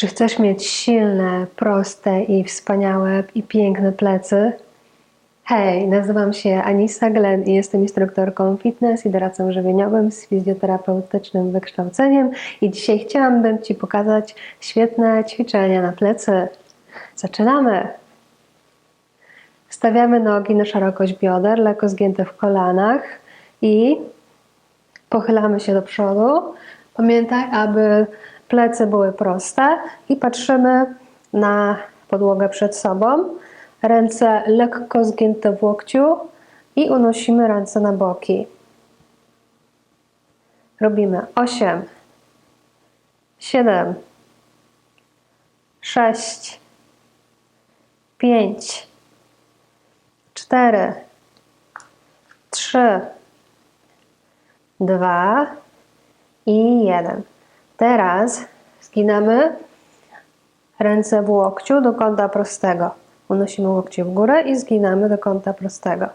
Czy chcesz mieć silne, proste i wspaniałe i piękne plecy? Hej, nazywam się Anisa Glenn i jestem instruktorką fitness i doradcą żywieniowym z fizjoterapeutycznym wykształceniem i dzisiaj chciałabym Ci pokazać świetne ćwiczenia na plecy. Zaczynamy! Stawiamy nogi na szerokość bioder, lekko zgięte w kolanach i pochylamy się do przodu. Pamiętaj, aby plecy były proste i patrzymy na podłogę przed sobą. Ręce lekko zgięte w łokciu i unosimy ręce na boki. Robimy 8, 7, 6, 5, 4, 3, 2 i 1. Teraz zginamy. Ręce w łokciu do kąta prostego. Unosimy łokcie w górę i zginamy do kąta prostego.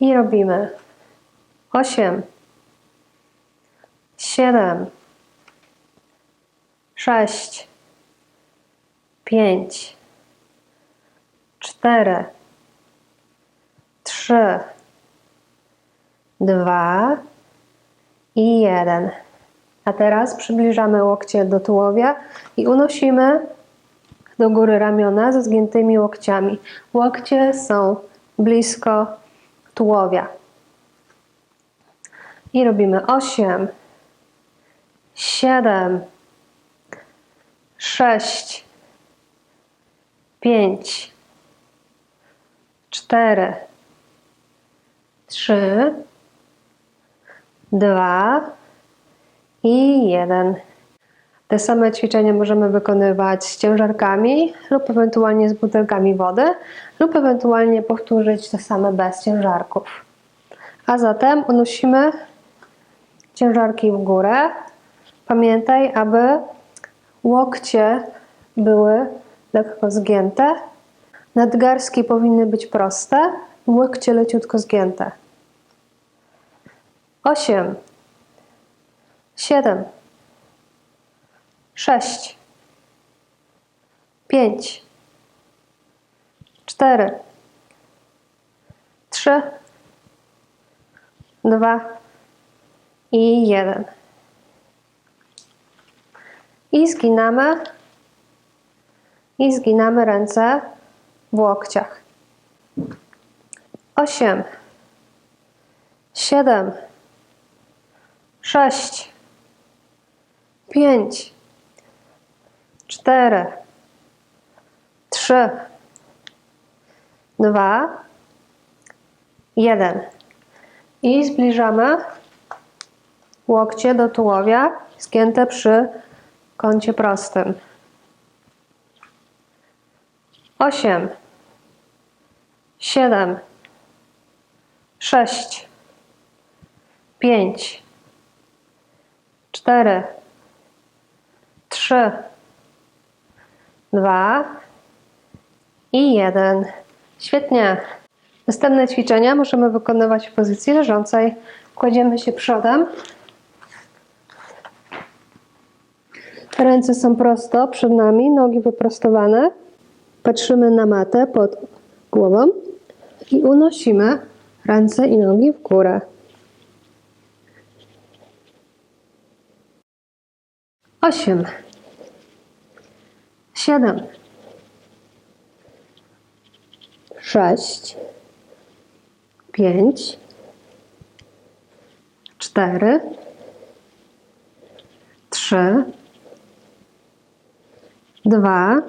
I robimy. 8, 7, 6, 5, 4, 3, 2 i 1. A teraz przybliżamy łokcie do tułowia i unosimy do góry ramiona ze zgiętymi łokciami. Łokcie są blisko tułowia. I robimy 8, 7, 6, 5, 4, 3, 2 i 1. Te same ćwiczenia możemy wykonywać z ciężarkami lub ewentualnie z butelkami wody lub ewentualnie powtórzyć te same bez ciężarków. A zatem unosimy ciężarki w górę. Pamiętaj, aby łokcie były lekko zgięte. Nadgarstki powinny być proste, łokcie leciutko zgięte. 8 7 sześć, pięć, cztery, trzy, dwa. I jeden. I zginamy. I zginamy ręce w łokciach. Osiem, siedem, sześć, pięć, cztery, trzy, dwa, jeden. I zbliżamy łokcie do tułowia, zgięte przy kącie prostym. Osiem, siedem, sześć, pięć, cztery, trzy, dwa i jeden. Świetnie. Następne ćwiczenia możemy wykonywać w pozycji leżącej. Kładziemy się przodem. Ręce są prosto przed nami, nogi wyprostowane. Patrzymy na matę pod głową i unosimy ręce i nogi w górę. Osiem siedem, sześć, pięć, cztery, trzy, dwa.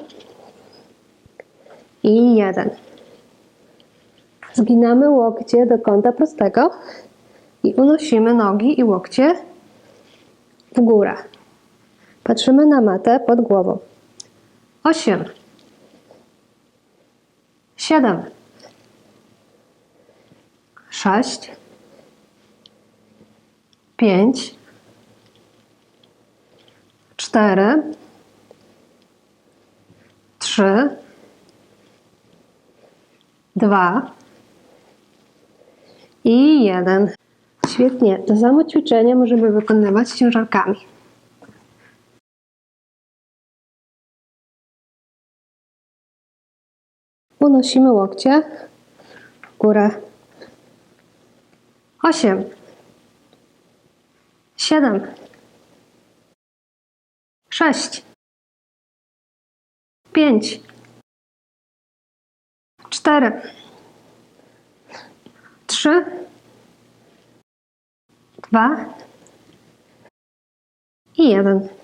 I jeden. Zginamy łokcie do kąta prostego i unosimy nogi i łokcie w górę. Patrzymy na matę pod głową osiem, siedem, sześć, pięć, cztery, trzy, dwa. I jeden. Świetnie. To samo ćwiczenie możemy wykonywać ciężarkami. Unosimy łokcie w górę. Osiem. Siedem. Sześć. Pięć. Cztery. Trzy. Dwa. I jeden.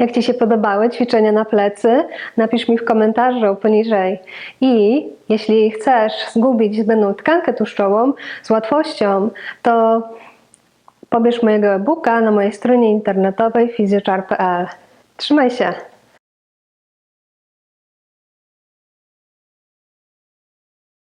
Jak Ci się podobały ćwiczenia na plecy, napisz mi w komentarzu poniżej. I jeśli chcesz zgubić zbędną tkankę tłuszczową z łatwością, to pobierz mojego e-booka na mojej stronie internetowej fizjochar.pl. Trzymaj się!